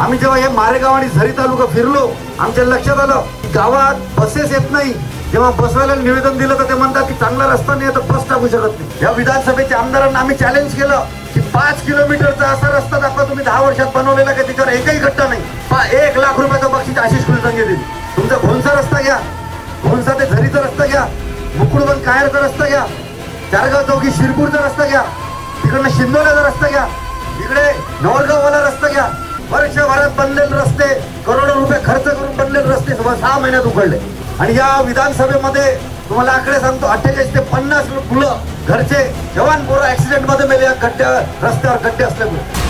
आम्ही जेव्हा हे मारेगाव आणि झरी तालुका फिरलो आमच्या लक्षात आलं की गावात बसेस येत नाही. जेव्हा बसवायला निवेदन दिलं तर ते म्हणतात की चांगला रस्ता नाही तर बस टाकू शकत नाही. या विधानसभेच्या आमदारांना आम्ही चॅलेंज केलं की पाच किलोमीटरचा असा रस्ता दाखवा तुम्ही दहा वर्षात बनवलेला का? त्याच्यावर एकही घट्टा नाही. पा- एक लाख रुपयाचं बक्षीस आशिष कुलकर्णी गेली तुमचा घोणसा रस्ता घ्या. घोणसा ते झरीचा रस्ता घ्या. मुकुडबन कायरचा रस्ता घ्या. चारगाव चौकी शिरपूरचा रस्ता घ्या. तिकडनं शिंदोल्याचा रस्ता घ्या. इकडे नवरगाववाला बनलेले रस्ते करोडो रुपये खर्च करून बनलेले रस्ते सहा महिन्यात उघडले. आणि या विधानसभेमध्ये तुम्हाला आकडे सांगतो अठ्ठेचाळीस ते पन्नास मुलं घरचे जवान पोरं ऍक्सिडेंटमध्ये मेले या खड्ड्या रस्त्यावर खड्डे असल्यामुळे.